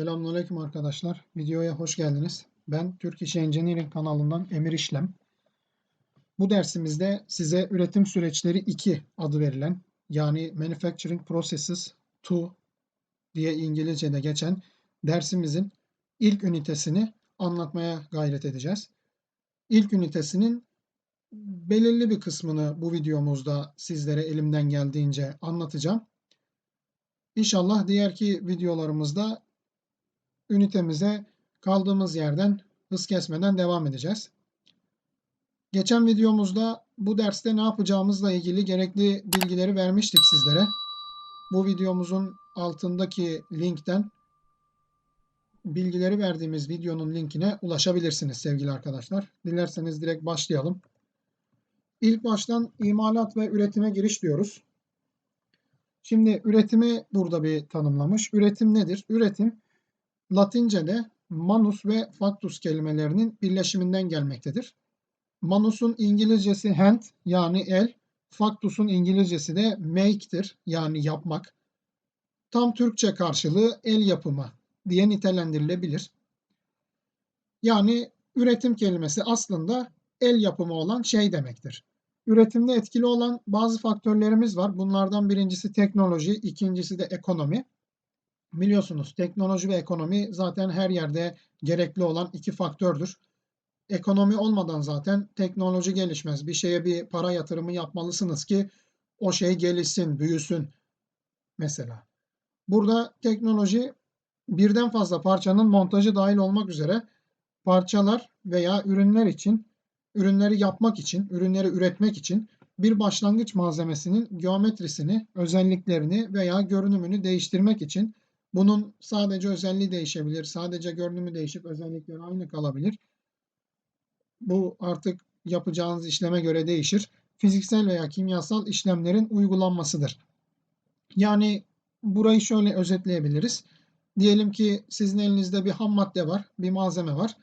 Selamünaleyküm arkadaşlar. Videoya hoş geldiniz. Ben Türk İş Engineering kanalından Emir İşlem. Bu dersimizde size üretim süreçleri 2 adı verilen yani Manufacturing Processes 2 diye İngilizce'de geçen dersimizin ilk ünitesini anlatmaya gayret edeceğiz. İlk ünitesinin belirli bir kısmını bu videomuzda sizlere elimden geldiğince anlatacağım. İnşallah diğerki videolarımızda ünitemize kaldığımız yerden hız kesmeden devam edeceğiz. Geçen videomuzda bu derste ne yapacağımızla ilgili gerekli bilgileri vermiştik sizlere. Bu videomuzun altındaki linkten bilgileri verdiğimiz videonun linkine ulaşabilirsiniz sevgili arkadaşlar. Dilerseniz direkt başlayalım. İlk baştan imalat ve üretime giriş diyoruz. Şimdi üretimi burada bir tanımlamış. Üretim nedir? Üretim Latince'de manus ve factus kelimelerinin birleşiminden gelmektedir. Manus'un İngilizcesi hand yani el, factus'un İngilizcesi de make'tir yani yapmak. Tam Türkçe karşılığı el yapımı diye nitelendirilebilir. Yani üretim kelimesi aslında el yapımı olan şey demektir. Üretimde etkili olan bazı faktörlerimiz var. Bunlardan birincisi teknoloji, ikincisi de ekonomi. Biliyorsunuz teknoloji ve ekonomi zaten her yerde gerekli olan iki faktördür. Ekonomi olmadan zaten teknoloji gelişmez. Bir şeye bir para yatırımı yapmalısınız ki o şey gelişsin, büyüsün mesela. Burada teknoloji birden fazla parçanın montajı dahil olmak üzere parçalar veya ürünler için, ürünleri yapmak için, ürünleri üretmek için bir başlangıç malzemesinin geometrisini, özelliklerini veya görünümünü değiştirmek için bunun sadece özelliği değişebilir. Sadece görünümü değişip özellikleri aynı kalabilir. Bu artık yapacağınız işleme göre değişir. Fiziksel veya kimyasal işlemlerin uygulanmasıdır. Yani burayı şöyle özetleyebiliriz. Diyelim ki sizin elinizde bir ham madde var, bir malzeme var.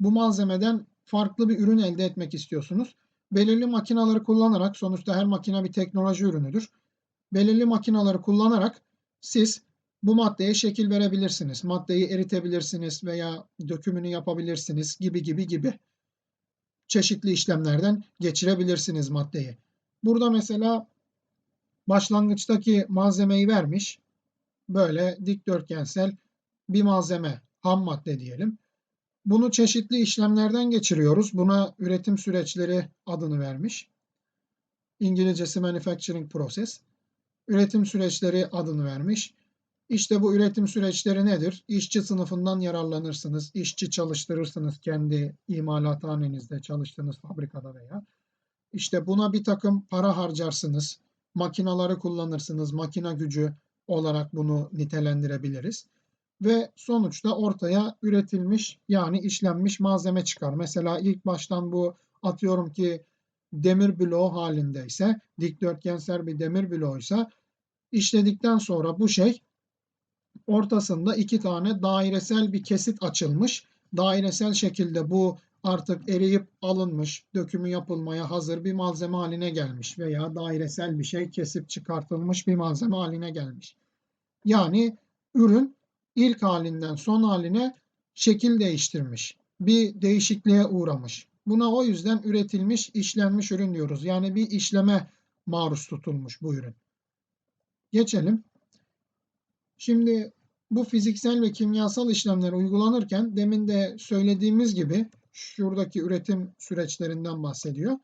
Bu malzemeden farklı bir ürün elde etmek istiyorsunuz. Belirli makinaları kullanarak, sonuçta her makine bir teknoloji ürünüdür. Belirli makinaları kullanarak siz bu maddeye şekil verebilirsiniz. Maddeyi eritebilirsiniz veya dökümünü yapabilirsiniz gibi gibi gibi. Çeşitli işlemlerden geçirebilirsiniz maddeyi. Burada mesela başlangıçtaki malzemeyi vermiş. Böyle dikdörtgensel bir malzeme, ham madde diyelim. Bunu çeşitli işlemlerden geçiriyoruz. Buna üretim süreçleri adını vermiş. İngilizcesi manufacturing process. Üretim süreçleri adını vermiş. İşte bu üretim süreçleri nedir? İşçi sınıfından yararlanırsınız. İşçi çalıştırırsınız kendi imalathanenizde, çalıştığınız fabrikada veya. İşte buna bir takım para harcarsınız. Makinaları kullanırsınız. Makina gücü olarak bunu nitelendirebiliriz. Ve sonuçta ortaya üretilmiş yani işlenmiş malzeme çıkar. Mesela ilk baştan bu atıyorum ki demir bloğu halindeyse, dikdörtgensel bir demir bloğuysa işledikten sonra bu şey ortasında iki tane dairesel bir kesit açılmış. Dairesel şekilde bu artık eriyip alınmış, dökümü yapılmaya hazır bir malzeme haline gelmiş veya dairesel bir şey kesip çıkartılmış bir malzeme haline gelmiş. Yani ürün ilk halinden son haline şekil değiştirmiş. Bir değişikliğe uğramış. Buna o yüzden üretilmiş, işlenmiş ürün diyoruz. Yani bir işleme maruz tutulmuş bu ürün. Geçelim. Şimdi bu fiziksel ve kimyasal işlemler uygulanırken demin de söylediğimiz gibi şuradaki üretim süreçlerinden bahsediyor.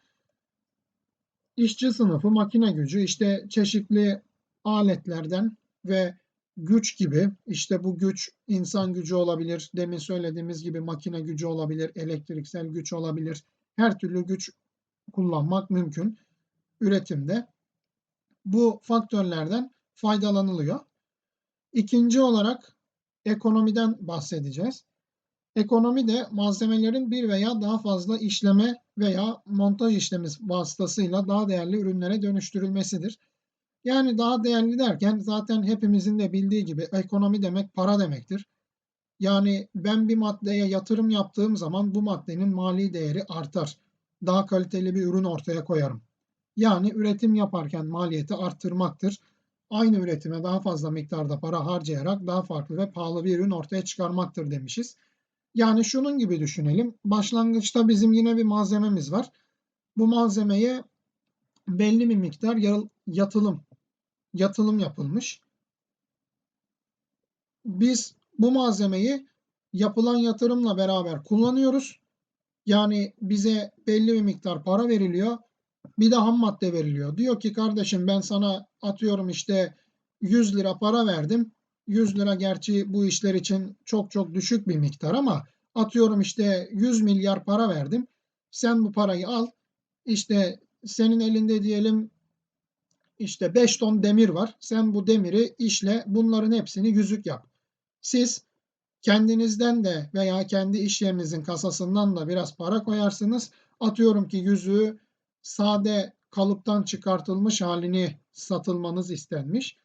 İşçi sınıfı, makine gücü, işte çeşitli aletlerden ve güç gibi işte bu güç insan gücü olabilir. Demin söylediğimiz gibi makine gücü olabilir, elektriksel güç olabilir. Her türlü güç kullanmak mümkün üretimde. Bu faktörlerden faydalanılıyor. İkinci olarak ekonomiden bahsedeceğiz. Ekonomi de malzemelerin bir veya daha fazla işleme veya montaj işlemi vasıtasıyla daha değerli ürünlere dönüştürülmesidir. Yani daha değerli derken zaten hepimizin de bildiği gibi ekonomi demek para demektir. Yani ben bir maddeye yatırım yaptığım zaman bu maddenin mali değeri artar. Daha kaliteli bir ürün ortaya koyarım. Yani üretim yaparken maliyeti arttırmaktır. Aynı üretime daha fazla miktarda para harcayarak daha farklı ve pahalı bir ürün ortaya çıkarmaktır demişiz. Yani şunun gibi düşünelim. Başlangıçta bizim yine bir malzememiz var. Bu malzemeye belli bir miktar yatılım yatılım yapılmış. Biz bu malzemeyi yapılan yatırımla beraber kullanıyoruz. Yani bize belli bir miktar para veriliyor. Bir de ham madde veriliyor. Diyor ki kardeşim ben sana atıyorum işte 100 lira para verdim. 100 lira gerçi bu işler için çok çok düşük bir miktar ama atıyorum işte 100 milyar para verdim. Sen bu parayı al. İşte senin elinde diyelim işte 5 ton demir var. Sen bu demiri işle bunların hepsini yüzük yap. Siz kendinizden de veya kendi iş yerinizin kasasından da biraz para koyarsınız. Atıyorum ki yüzüğü sade kalıptan çıkartılmış halini satılmanız istenmiş.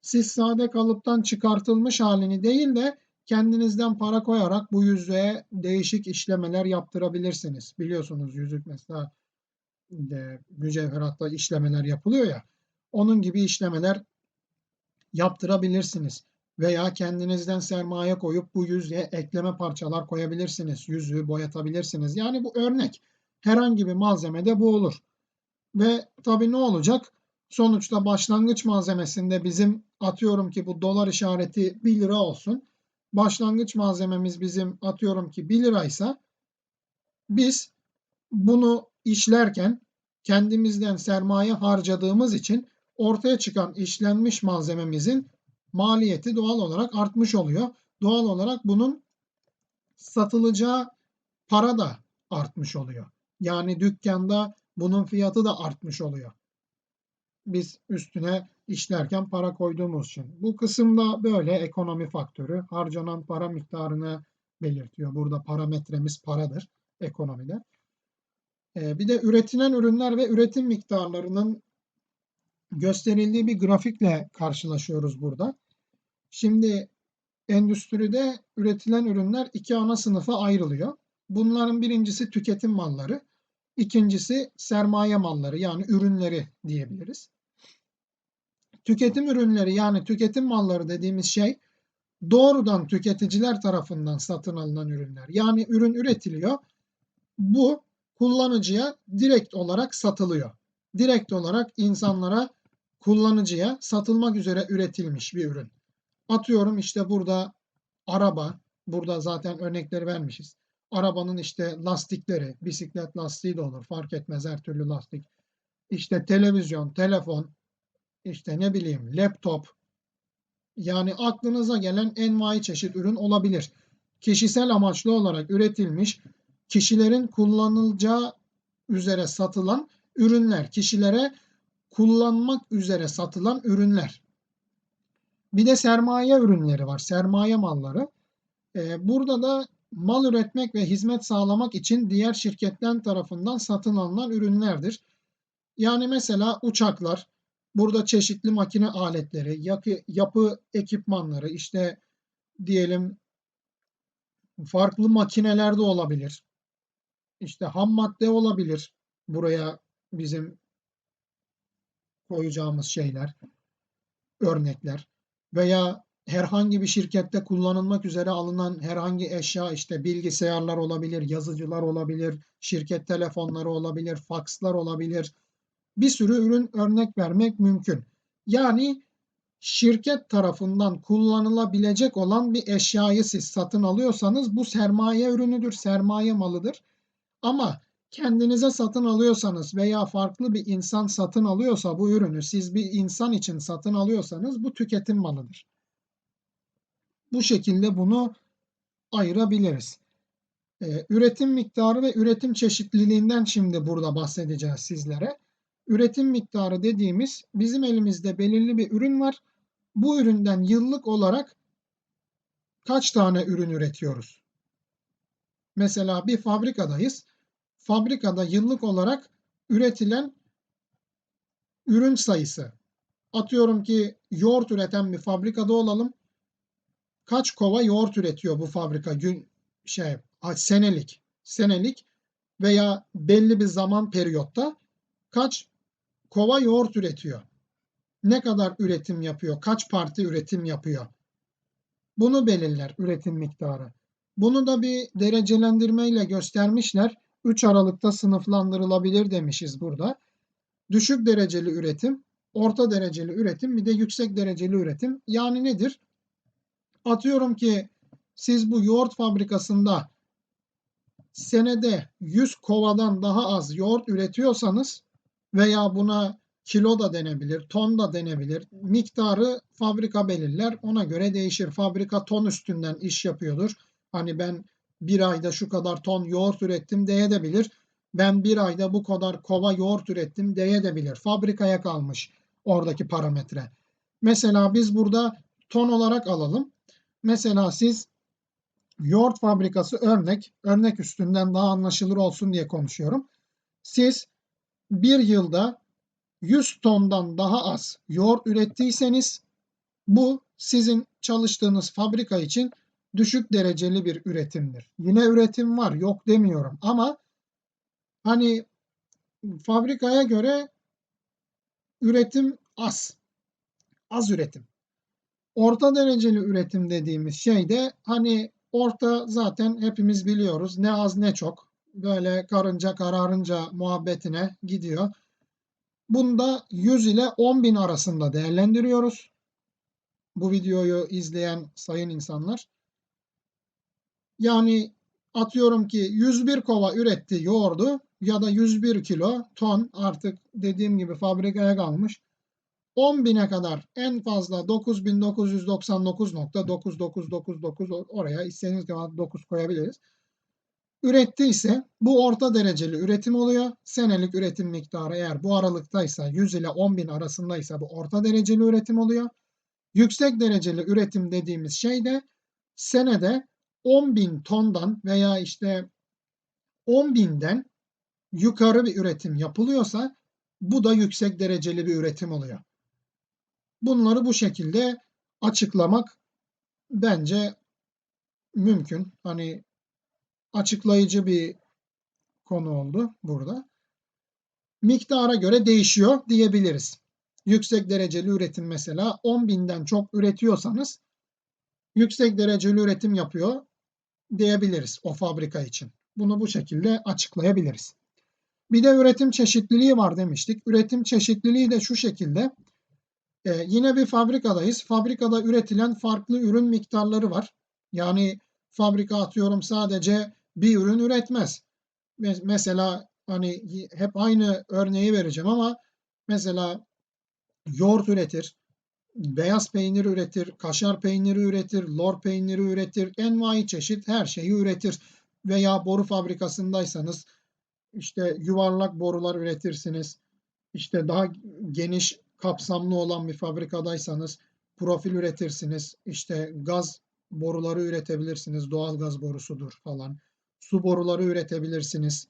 Siz sade kalıptan çıkartılmış halini değil de kendinizden para koyarak bu yüzüğe değişik işlemeler yaptırabilirsiniz. Biliyorsunuz yüzük mesela de mücevheratta işlemeler yapılıyor ya. Onun gibi işlemeler yaptırabilirsiniz. Veya kendinizden sermaye koyup bu yüzüğe ekleme parçalar koyabilirsiniz. Yüzüğü boyatabilirsiniz. Yani bu örnek. Herhangi bir malzemede bu olur. Ve tabii ne olacak? Sonuçta başlangıç malzemesinde bizim atıyorum ki bu dolar işareti 1 lira olsun. Başlangıç malzememiz bizim atıyorum ki 1 liraysa biz bunu işlerken kendimizden sermaye harcadığımız için ortaya çıkan işlenmiş malzememizin maliyeti doğal olarak artmış oluyor. Doğal olarak bunun satılacağı para da artmış oluyor. Yani dükkanda bunun fiyatı da artmış oluyor. Biz üstüne işlerken para koyduğumuz için. Bu kısımda böyle ekonomi faktörü harcanan para miktarını belirtiyor. Burada parametremiz paradır ekonomide. Ee, bir de üretilen ürünler ve üretim miktarlarının gösterildiği bir grafikle karşılaşıyoruz burada. Şimdi endüstride üretilen ürünler iki ana sınıfa ayrılıyor. Bunların birincisi tüketim malları, ikincisi sermaye malları yani ürünleri diyebiliriz. Tüketim ürünleri yani tüketim malları dediğimiz şey doğrudan tüketiciler tarafından satın alınan ürünler. Yani ürün üretiliyor. Bu kullanıcıya direkt olarak satılıyor. Direkt olarak insanlara kullanıcıya satılmak üzere üretilmiş bir ürün. Atıyorum işte burada araba, burada zaten örnekleri vermişiz. Arabanın işte lastikleri, bisiklet lastiği de olur fark etmez her türlü lastik. İşte televizyon, telefon, işte ne bileyim laptop. Yani aklınıza gelen envai çeşit ürün olabilir. Kişisel amaçlı olarak üretilmiş, kişilerin kullanılacağı üzere satılan ürünler, kişilere kullanmak üzere satılan ürünler. Bir de sermaye ürünleri var, sermaye malları. Burada da mal üretmek ve hizmet sağlamak için diğer şirketler tarafından satın alınan ürünlerdir. Yani mesela uçaklar, burada çeşitli makine aletleri, yapı, yapı ekipmanları, işte diyelim farklı makineler de olabilir. İşte ham madde olabilir. Buraya bizim koyacağımız şeyler, örnekler veya herhangi bir şirkette kullanılmak üzere alınan herhangi eşya işte bilgisayarlar olabilir, yazıcılar olabilir, şirket telefonları olabilir, fakslar olabilir. Bir sürü ürün örnek vermek mümkün. Yani şirket tarafından kullanılabilecek olan bir eşyayı siz satın alıyorsanız bu sermaye ürünüdür, sermaye malıdır. Ama kendinize satın alıyorsanız veya farklı bir insan satın alıyorsa bu ürünü siz bir insan için satın alıyorsanız bu tüketim malıdır. Bu şekilde bunu ayırabiliriz. Ee, üretim miktarı ve üretim çeşitliliğinden şimdi burada bahsedeceğiz sizlere. Üretim miktarı dediğimiz bizim elimizde belirli bir ürün var. Bu üründen yıllık olarak kaç tane ürün üretiyoruz? Mesela bir fabrikadayız fabrikada yıllık olarak üretilen ürün sayısı. Atıyorum ki yoğurt üreten bir fabrikada olalım. Kaç kova yoğurt üretiyor bu fabrika gün şey senelik senelik veya belli bir zaman periyotta kaç kova yoğurt üretiyor. ne kadar üretim yapıyor, kaç parti üretim yapıyor. Bunu belirler üretim miktarı. Bunu da bir derecelendirmeyle göstermişler. 3 aralıkta sınıflandırılabilir demişiz burada. Düşük dereceli üretim, orta dereceli üretim, bir de yüksek dereceli üretim. Yani nedir? Atıyorum ki siz bu yoğurt fabrikasında senede 100 kovadan daha az yoğurt üretiyorsanız veya buna kilo da denebilir, ton da denebilir. Miktarı fabrika belirler. Ona göre değişir. Fabrika ton üstünden iş yapıyordur. Hani ben bir ayda şu kadar ton yoğurt ürettim diyebilir. Ben bir ayda bu kadar kova yoğurt ürettim diyebilir. Fabrikaya kalmış oradaki parametre. Mesela biz burada ton olarak alalım. Mesela siz yoğurt fabrikası örnek, örnek üstünden daha anlaşılır olsun diye konuşuyorum. Siz bir yılda 100 tondan daha az yoğurt ürettiyseniz bu sizin çalıştığınız fabrika için düşük dereceli bir üretimdir. Yine üretim var, yok demiyorum ama hani fabrikaya göre üretim az. Az üretim. Orta dereceli üretim dediğimiz şey de hani orta zaten hepimiz biliyoruz. Ne az ne çok. Böyle karınca kararınca muhabbetine gidiyor. Bunda 100 ile 10 bin arasında değerlendiriyoruz. Bu videoyu izleyen sayın insanlar. Yani atıyorum ki 101 kova üretti yoğurdu ya da 101 kilo ton artık dediğim gibi fabrikaya kalmış. 10 bine kadar en fazla 9999.9999 oraya istediğiniz kadar 9 koyabiliriz. Ürettiyse bu orta dereceli üretim oluyor. Senelik üretim miktarı eğer bu aralıktaysa 100 ile 10 bin arasındaysa bu orta dereceli üretim oluyor. Yüksek dereceli üretim dediğimiz şey de senede 10 bin tondan veya işte 10 binden yukarı bir üretim yapılıyorsa bu da yüksek dereceli bir üretim oluyor. Bunları bu şekilde açıklamak bence mümkün. Hani açıklayıcı bir konu oldu burada. Miktara göre değişiyor diyebiliriz. Yüksek dereceli üretim mesela 10 binden çok üretiyorsanız yüksek dereceli üretim yapıyor diyebiliriz o fabrika için. Bunu bu şekilde açıklayabiliriz. Bir de üretim çeşitliliği var demiştik. Üretim çeşitliliği de şu şekilde. Ee, yine bir fabrikadayız. Fabrikada üretilen farklı ürün miktarları var. Yani fabrika atıyorum sadece bir ürün üretmez. Mesela hani hep aynı örneği vereceğim ama mesela yoğurt üretir, beyaz peynir üretir, kaşar peyniri üretir, lor peyniri üretir, envai çeşit her şeyi üretir. Veya boru fabrikasındaysanız işte yuvarlak borular üretirsiniz. İşte daha geniş kapsamlı olan bir fabrikadaysanız profil üretirsiniz. İşte gaz boruları üretebilirsiniz. Doğal gaz borusudur falan. Su boruları üretebilirsiniz.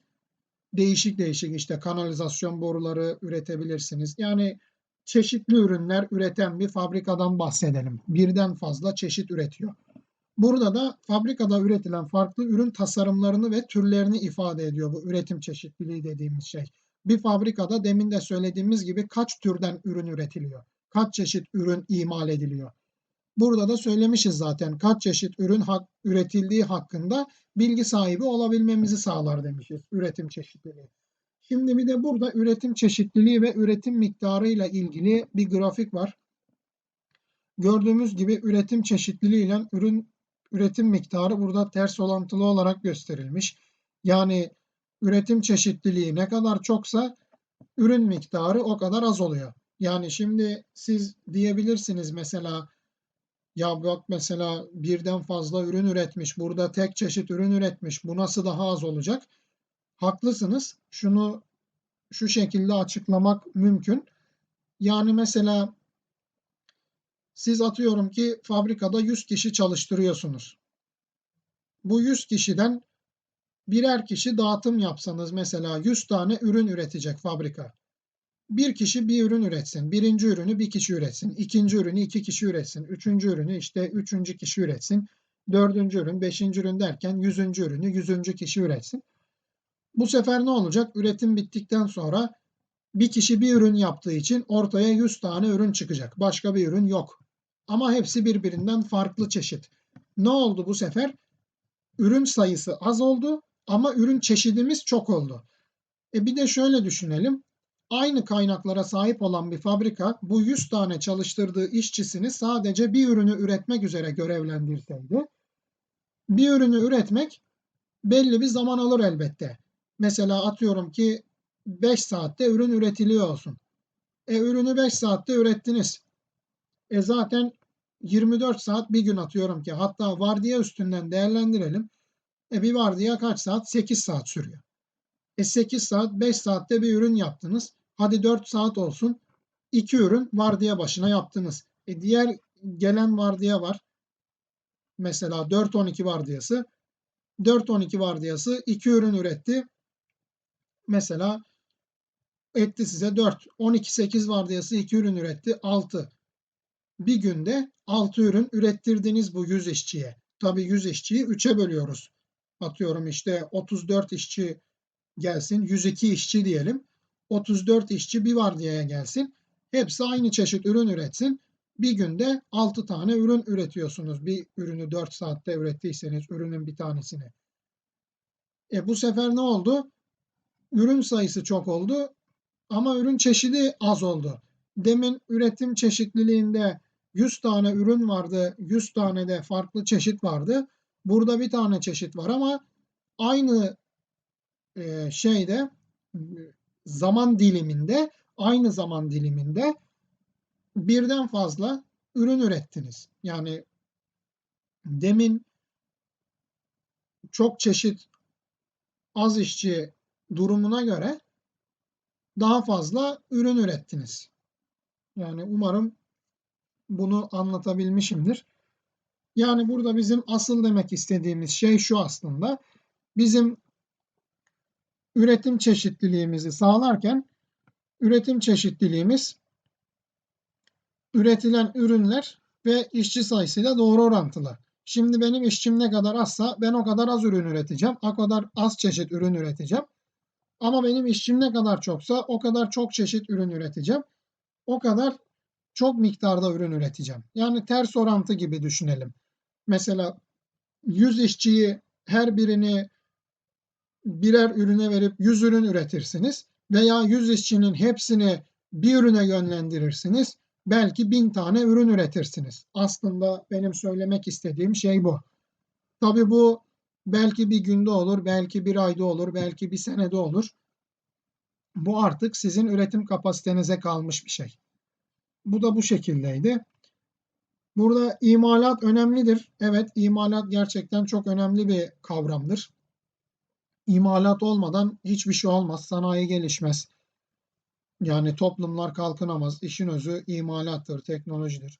Değişik değişik işte kanalizasyon boruları üretebilirsiniz. Yani çeşitli ürünler üreten bir fabrikadan bahsedelim. Birden fazla çeşit üretiyor. Burada da fabrikada üretilen farklı ürün tasarımlarını ve türlerini ifade ediyor bu üretim çeşitliliği dediğimiz şey. Bir fabrikada demin de söylediğimiz gibi kaç türden ürün üretiliyor? Kaç çeşit ürün imal ediliyor? Burada da söylemişiz zaten kaç çeşit ürün hak, üretildiği hakkında bilgi sahibi olabilmemizi sağlar demişiz üretim çeşitliliği. Şimdi bir de burada üretim çeşitliliği ve üretim miktarı ile ilgili bir grafik var. Gördüğümüz gibi üretim çeşitliliği ile ürün üretim miktarı burada ters orantılı olarak gösterilmiş. Yani üretim çeşitliliği ne kadar çoksa ürün miktarı o kadar az oluyor. Yani şimdi siz diyebilirsiniz mesela ya bak mesela birden fazla ürün üretmiş, burada tek çeşit ürün üretmiş, bu nasıl daha az olacak? Haklısınız. Şunu şu şekilde açıklamak mümkün. Yani mesela siz atıyorum ki fabrikada 100 kişi çalıştırıyorsunuz. Bu 100 kişiden birer kişi dağıtım yapsanız mesela 100 tane ürün üretecek fabrika. Bir kişi bir ürün üretsin. Birinci ürünü bir kişi üretsin. ikinci ürünü iki kişi üretsin. Üçüncü ürünü işte üçüncü kişi üretsin. Dördüncü ürün, beşinci ürün derken yüzüncü ürünü yüzüncü kişi üretsin. Bu sefer ne olacak? Üretim bittikten sonra bir kişi bir ürün yaptığı için ortaya 100 tane ürün çıkacak. Başka bir ürün yok. Ama hepsi birbirinden farklı çeşit. Ne oldu bu sefer? Ürün sayısı az oldu ama ürün çeşidimiz çok oldu. E bir de şöyle düşünelim. Aynı kaynaklara sahip olan bir fabrika bu 100 tane çalıştırdığı işçisini sadece bir ürünü üretmek üzere görevlendirseydi bir ürünü üretmek belli bir zaman alır elbette. Mesela atıyorum ki 5 saatte ürün üretiliyor olsun. E ürünü 5 saatte ürettiniz. E zaten 24 saat bir gün atıyorum ki hatta vardiya üstünden değerlendirelim. E bir vardiya kaç saat? 8 saat sürüyor. E 8 saat 5 saatte bir ürün yaptınız. Hadi 4 saat olsun. 2 ürün vardiya başına yaptınız. E diğer gelen vardiya var. Mesela 4-12 vardiyası. 4-12 vardiyası 2 ürün üretti. Mesela etti size 4. 12-8 vardiyası 2 ürün üretti. 6. Bir günde 6 ürün ürettirdiniz bu 100 işçiye. Tabii 100 işçiyi 3'e bölüyoruz. Atıyorum işte 34 işçi gelsin, 102 işçi diyelim. 34 işçi bir vardiyaya gelsin. Hepsi aynı çeşit ürün üretsin. Bir günde 6 tane ürün üretiyorsunuz. Bir ürünü 4 saatte ürettiyseniz ürünün bir tanesini. E bu sefer ne oldu? Ürün sayısı çok oldu ama ürün çeşidi az oldu. Demin üretim çeşitliliğinde 100 tane ürün vardı, 100 tane de farklı çeşit vardı. Burada bir tane çeşit var ama aynı e, şeyde zaman diliminde, aynı zaman diliminde birden fazla ürün ürettiniz. Yani demin çok çeşit az işçi durumuna göre daha fazla ürün ürettiniz. Yani umarım bunu anlatabilmişimdir. Yani burada bizim asıl demek istediğimiz şey şu aslında. Bizim üretim çeşitliliğimizi sağlarken üretim çeşitliliğimiz üretilen ürünler ve işçi sayısıyla doğru orantılı. Şimdi benim işçim ne kadar azsa ben o kadar az ürün üreteceğim. O kadar az çeşit ürün üreteceğim. Ama benim işçim ne kadar çoksa o kadar çok çeşit ürün üreteceğim. O kadar çok miktarda ürün üreteceğim. Yani ters orantı gibi düşünelim. Mesela 100 işçiyi her birini birer ürüne verip 100 ürün üretirsiniz veya 100 işçinin hepsini bir ürüne yönlendirirsiniz. Belki 1000 tane ürün üretirsiniz. Aslında benim söylemek istediğim şey bu. Tabii bu belki bir günde olur, belki bir ayda olur, belki bir senede olur. Bu artık sizin üretim kapasitenize kalmış bir şey. Bu da bu şekildeydi. Burada imalat önemlidir. Evet, imalat gerçekten çok önemli bir kavramdır. İmalat olmadan hiçbir şey olmaz, sanayi gelişmez. Yani toplumlar kalkınamaz. İşin özü imalattır, teknolojidir.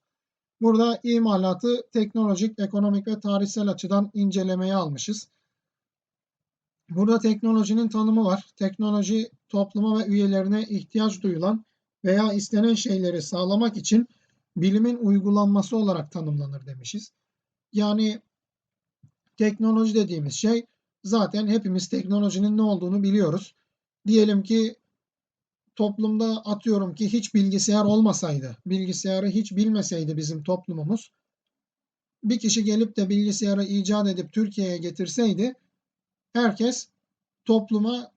Burada imalatı teknolojik, ekonomik ve tarihsel açıdan incelemeye almışız. Burada teknolojinin tanımı var. Teknoloji topluma ve üyelerine ihtiyaç duyulan veya istenen şeyleri sağlamak için bilimin uygulanması olarak tanımlanır demişiz. Yani teknoloji dediğimiz şey zaten hepimiz teknolojinin ne olduğunu biliyoruz. Diyelim ki toplumda atıyorum ki hiç bilgisayar olmasaydı, bilgisayarı hiç bilmeseydi bizim toplumumuz, bir kişi gelip de bilgisayarı icat edip Türkiye'ye getirseydi, herkes topluma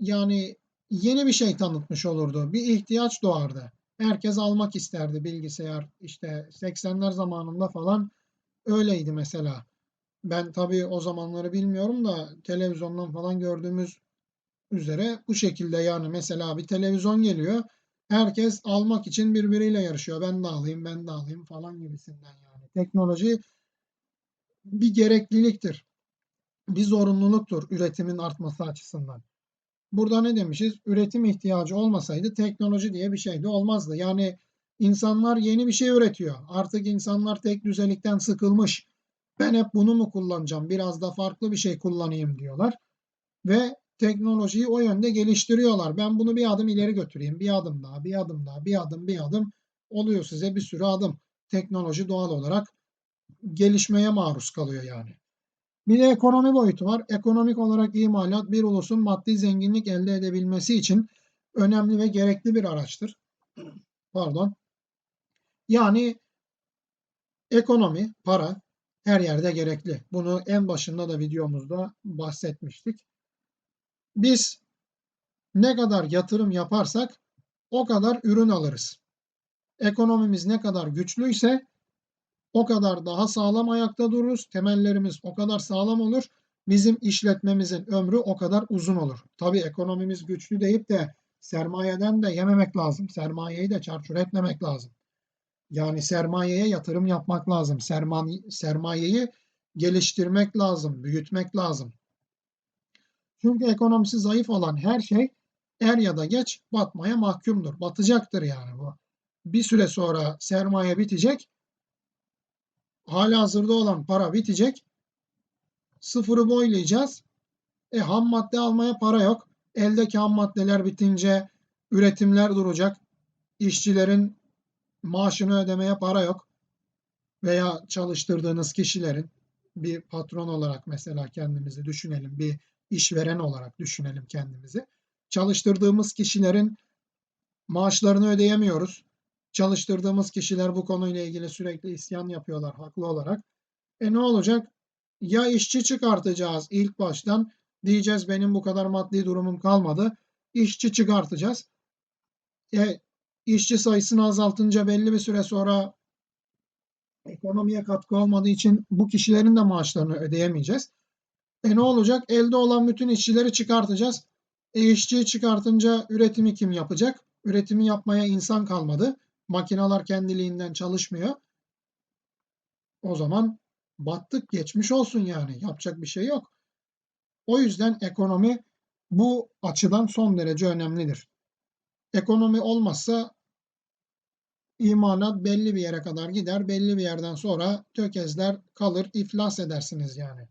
yani yeni bir şey tanıtmış olurdu. Bir ihtiyaç doğardı. Herkes almak isterdi bilgisayar. İşte 80'ler zamanında falan öyleydi mesela. Ben tabii o zamanları bilmiyorum da televizyondan falan gördüğümüz üzere bu şekilde yani mesela bir televizyon geliyor. Herkes almak için birbiriyle yarışıyor. Ben de alayım, ben de alayım falan gibisinden yani. Teknoloji bir gerekliliktir. Bir zorunluluktur üretimin artması açısından. Burada ne demişiz? Üretim ihtiyacı olmasaydı teknoloji diye bir şey de olmazdı. Yani insanlar yeni bir şey üretiyor. Artık insanlar tek düzelikten sıkılmış. Ben hep bunu mu kullanacağım? Biraz da farklı bir şey kullanayım diyorlar. Ve teknolojiyi o yönde geliştiriyorlar. Ben bunu bir adım ileri götüreyim. Bir adım daha, bir adım daha, bir adım, bir adım oluyor size bir sürü adım. Teknoloji doğal olarak gelişmeye maruz kalıyor yani. Bir de ekonomi boyutu var. Ekonomik olarak imalat bir ulusun maddi zenginlik elde edebilmesi için önemli ve gerekli bir araçtır. Pardon. Yani ekonomi, para her yerde gerekli. Bunu en başında da videomuzda bahsetmiştik. Biz ne kadar yatırım yaparsak o kadar ürün alırız. Ekonomimiz ne kadar güçlüyse o kadar daha sağlam ayakta dururuz. Temellerimiz o kadar sağlam olur. Bizim işletmemizin ömrü o kadar uzun olur. Tabii ekonomimiz güçlü deyip de sermayeden de yememek lazım. Sermayeyi de çarçur etmemek lazım. Yani sermayeye yatırım yapmak lazım. sermayeyi geliştirmek lazım, büyütmek lazım. Çünkü ekonomisi zayıf olan her şey er ya da geç batmaya mahkumdur. Batacaktır yani bu. Bir süre sonra sermaye bitecek. Hala hazırda olan para bitecek. Sıfırı boylayacağız. E ham madde almaya para yok. Eldeki ham maddeler bitince üretimler duracak. İşçilerin maaşını ödemeye para yok. Veya çalıştırdığınız kişilerin bir patron olarak mesela kendimizi düşünelim. Bir işveren olarak düşünelim kendimizi. Çalıştırdığımız kişilerin maaşlarını ödeyemiyoruz. Çalıştırdığımız kişiler bu konuyla ilgili sürekli isyan yapıyorlar haklı olarak. E ne olacak? Ya işçi çıkartacağız ilk baştan. Diyeceğiz benim bu kadar maddi durumum kalmadı. İşçi çıkartacağız. E, işçi sayısını azaltınca belli bir süre sonra ekonomiye katkı olmadığı için bu kişilerin de maaşlarını ödeyemeyeceğiz. E ne olacak? Elde olan bütün işçileri çıkartacağız. E işçiyi çıkartınca üretimi kim yapacak? Üretimi yapmaya insan kalmadı. Makineler kendiliğinden çalışmıyor. O zaman battık geçmiş olsun yani. Yapacak bir şey yok. O yüzden ekonomi bu açıdan son derece önemlidir. Ekonomi olmazsa imalat belli bir yere kadar gider. Belli bir yerden sonra tökezler, kalır, iflas edersiniz yani.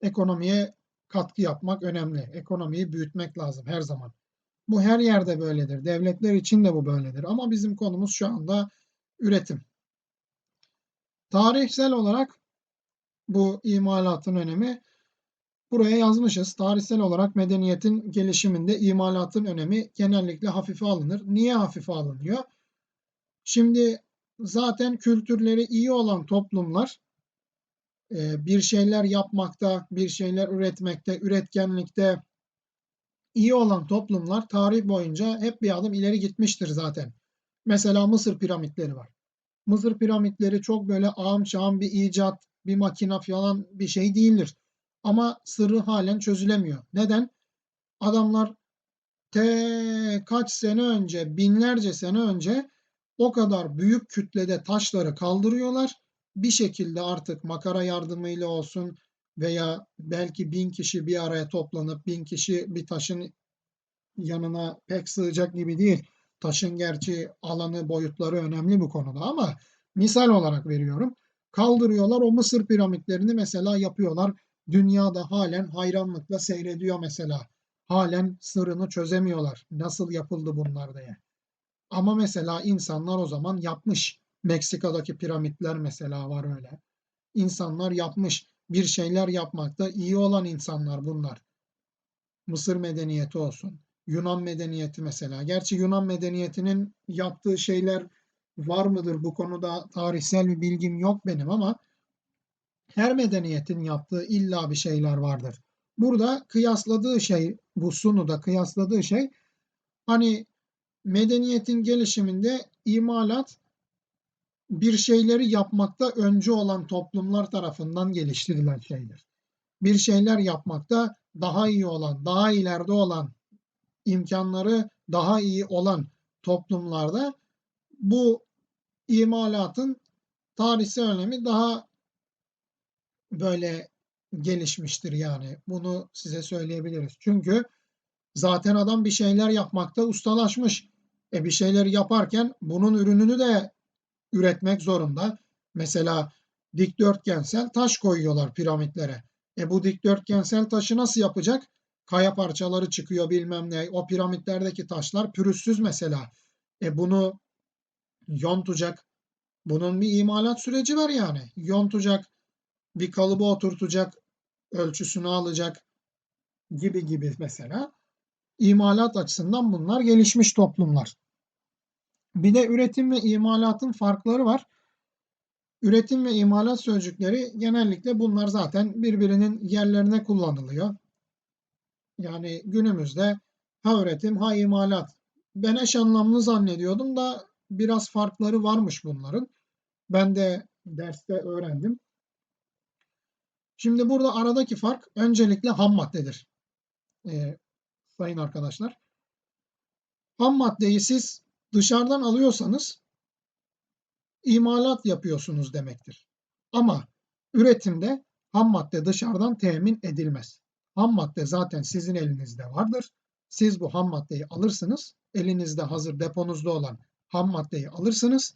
Ekonomiye katkı yapmak önemli. Ekonomiyi büyütmek lazım her zaman. Bu her yerde böyledir. Devletler için de bu böyledir. Ama bizim konumuz şu anda üretim. Tarihsel olarak bu imalatın önemi buraya yazmışız. Tarihsel olarak medeniyetin gelişiminde imalatın önemi genellikle hafife alınır. Niye hafife alınıyor? Şimdi zaten kültürleri iyi olan toplumlar bir şeyler yapmakta, bir şeyler üretmekte, üretkenlikte iyi olan toplumlar tarih boyunca hep bir adım ileri gitmiştir zaten. Mesela Mısır piramitleri var. Mısır piramitleri çok böyle ağam çağım bir icat, bir makina falan bir şey değildir. Ama sırrı halen çözülemiyor. Neden? Adamlar te kaç sene önce, binlerce sene önce o kadar büyük kütlede taşları kaldırıyorlar. Bir şekilde artık makara yardımıyla olsun veya belki bin kişi bir araya toplanıp bin kişi bir taşın yanına pek sığacak gibi değil. Taşın gerçi alanı, boyutları önemli bu konuda ama misal olarak veriyorum. Kaldırıyorlar o Mısır piramitlerini mesela yapıyorlar. Dünyada halen hayranlıkla seyrediyor mesela. Halen sırrını çözemiyorlar. Nasıl yapıldı bunlar diye. Ama mesela insanlar o zaman yapmış. Meksika'daki piramitler mesela var öyle. İnsanlar yapmış. Bir şeyler yapmakta iyi olan insanlar bunlar. Mısır medeniyeti olsun. Yunan medeniyeti mesela. Gerçi Yunan medeniyetinin yaptığı şeyler var mıdır bu konuda tarihsel bir bilgim yok benim ama her medeniyetin yaptığı illa bir şeyler vardır. Burada kıyasladığı şey, bu sunuda kıyasladığı şey hani medeniyetin gelişiminde imalat bir şeyleri yapmakta öncü olan toplumlar tarafından geliştirilen şeydir. Bir şeyler yapmakta daha iyi olan, daha ileride olan, imkanları daha iyi olan toplumlarda bu imalatın tarihsel önemi daha böyle gelişmiştir yani. Bunu size söyleyebiliriz. Çünkü zaten adam bir şeyler yapmakta ustalaşmış. E bir şeyler yaparken bunun ürününü de üretmek zorunda. Mesela dikdörtgensel taş koyuyorlar piramitlere. E bu dikdörtgensel taşı nasıl yapacak? Kaya parçaları çıkıyor bilmem ne. O piramitlerdeki taşlar pürüzsüz mesela. E bunu yontacak. Bunun bir imalat süreci var yani. Yontacak, bir kalıba oturtacak, ölçüsünü alacak gibi gibi mesela. imalat açısından bunlar gelişmiş toplumlar. Bir de üretim ve imalatın farkları var. Üretim ve imalat sözcükleri genellikle bunlar zaten birbirinin yerlerine kullanılıyor. Yani günümüzde ha üretim ha imalat. Ben eş anlamlı zannediyordum da biraz farkları varmış bunların. Ben de derste öğrendim. Şimdi burada aradaki fark öncelikle ham maddedir. Ee, sayın arkadaşlar. Ham maddeyi siz dışarıdan alıyorsanız imalat yapıyorsunuz demektir. Ama üretimde ham madde dışarıdan temin edilmez. Ham madde zaten sizin elinizde vardır. Siz bu ham maddeyi alırsınız. Elinizde hazır deponuzda olan ham maddeyi alırsınız.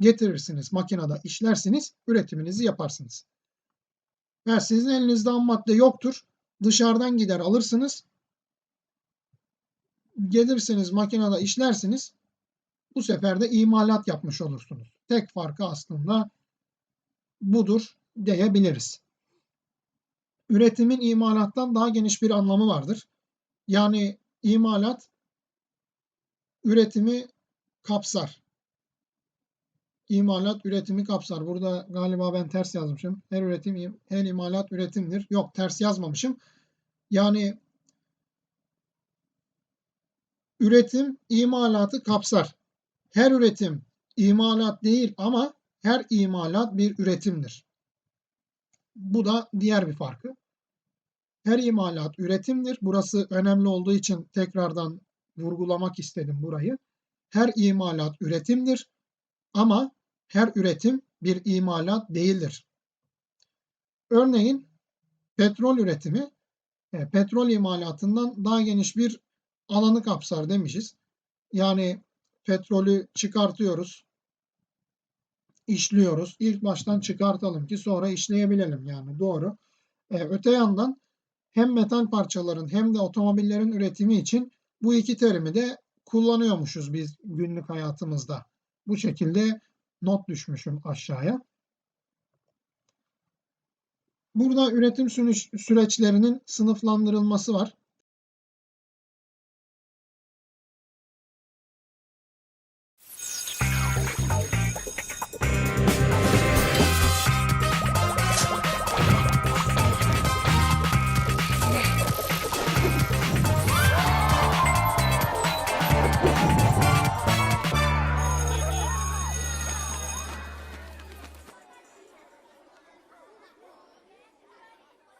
Getirirsiniz, makinede işlersiniz, üretiminizi yaparsınız. Ve sizin elinizde ham madde yoktur. Dışarıdan gider alırsınız. Gelirsiniz makinede işlersiniz. Bu sefer de imalat yapmış olursunuz. Tek farkı aslında budur diyebiliriz. Üretimin imalattan daha geniş bir anlamı vardır. Yani imalat üretimi kapsar. İmalat üretimi kapsar. Burada galiba ben ters yazmışım. Her üretim her imalat üretimdir. Yok ters yazmamışım. Yani üretim imalatı kapsar. Her üretim imalat değil ama her imalat bir üretimdir. Bu da diğer bir farkı. Her imalat üretimdir. Burası önemli olduğu için tekrardan vurgulamak istedim burayı. Her imalat üretimdir ama her üretim bir imalat değildir. Örneğin petrol üretimi e, petrol imalatından daha geniş bir alanı kapsar demişiz. Yani petrolü çıkartıyoruz, işliyoruz. İlk baştan çıkartalım ki sonra işleyebilelim yani doğru. Ee, öte yandan hem metal parçaların hem de otomobillerin üretimi için bu iki terimi de kullanıyormuşuz biz günlük hayatımızda. Bu şekilde not düşmüşüm aşağıya. Burada üretim süreçlerinin sınıflandırılması var.